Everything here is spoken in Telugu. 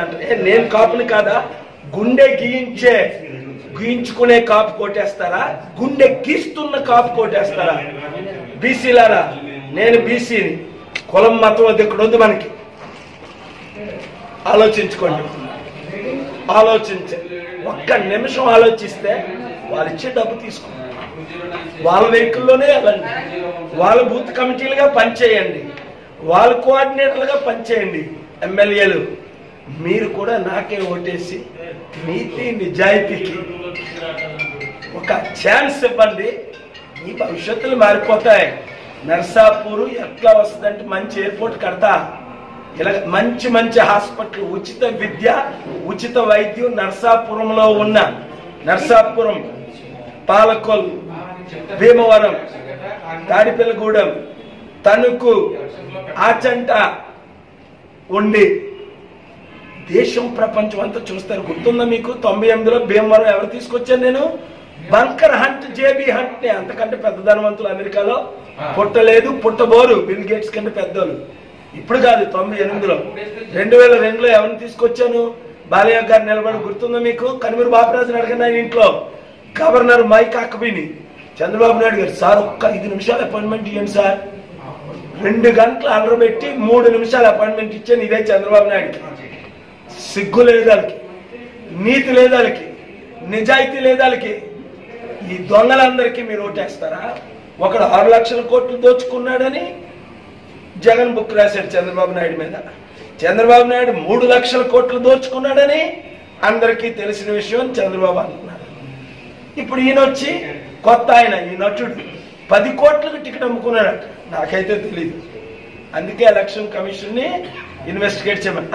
అంటారు ఏ, నేను కాపుని కాదా? గుండె గీయించే గీయించుకునే కాపు కొట్టేస్తారా? గుండె గీస్తున్న కాపు కొట్టేస్తారా? బీసీలారా నేను బీసీని. కులం మతం అది ఇక్కడ ఉంది మనకి. ఆలోచించుకోండి. ఆలోచించే. ఒక్క నిమిషం ఆలోచిస్తే వాళ్ళు ఇచ్చే డబ్బు తీసుకోండి వాళ్ళ వెహికల్లోనే వెళ్ళండి. వాళ్ళ బూత్ కమిటీలుగా పనిచేయండి. వాళ్ళ కోఆర్డినేటర్లుగా పనిచేయండి. ఎమ్మెల్యేలు. మీరు కూడా నాకే ఓటేసి నీతి నిజాయితీకి ఒక ఛాన్స్ ఇవ్వండి. ఈ భవిష్యత్తులు మారిపోతాయి. నర్సాపూర్ ఎట్లా వస్తుందంటే మంచి ఎయిర్పోర్ట్ కడతా. ఇలా మంచి మంచి హాస్పిటల్ ఉచిత విద్య ఉచిత వైద్యం నర్సాపురంలో ఉన్న నర్సాపురం పాలకొల్ భీమవరం తాడిపిల్లగూడెం తణుకు ఆచంట ఉండి దేశం ప్రపంచం అంతా చూస్తారు. గుర్తుందా మీకు? తొంభై ఎనిమిదిలో భీమవరం ఎవరు తీసుకొచ్చాను నేను? బంకర్ హంట్ జేబీ హంట్ని. అంతకంటే పెద్ద ధనవంతులు అమెరికాలో పుట్టలేదు పుట్టబోరు. బిల్ గేట్స్ కంటే పెద్దోళ్ళు. ఇప్పుడు కాదు తొంభై ఎనిమిదిలో. రెండు వేల రెండులో ఎవరిని తీసుకొచ్చాను? బాలయ్య గారు నిలబడి గుర్తుందా మీకు? కనుమూరు బాపరాజుని అడగండి ఆయన ఇంట్లో. గవర్నర్ మైక్ అక్కబిని చంద్రబాబు నాయుడు గారు సార్ ఒక్క ఐదు నిమిషాలు అపాయింట్మెంట్ ఇవ్వండి సార్. రెండు గంటలు అలరబెట్టి మూడు నిమిషాలు అపాయింట్మెంట్ ఇచ్చాను ఇదే చంద్రబాబు నాయుడుకి. సిగ్గు లేదానికి నీతి లేదానికి నిజాయితీ లేదానికి ఈ దొంగలందరికీ మీరు ఓటేస్తారా? ఒకడు ఆరు లక్షల కోట్లు దోచుకున్నాడని జగన్ బుక్ రాశాడు చంద్రబాబు నాయుడు మీద. చంద్రబాబు నాయుడు మూడు లక్షల కోట్లు దోచుకున్నాడని అందరికీ తెలిసిన విషయం చంద్రబాబు అంటున్నాడు. ఇప్పుడు ఈయన వచ్చి కొత్త ఆయన ఈ నటుడు పది కోట్లకు టికెట్ అమ్ముకున్నాడట నాకైతే తెలియదు అందుకే ఎలక్షన్ కమిషన్ని ఇన్వెస్టిగేట్ చేయమని.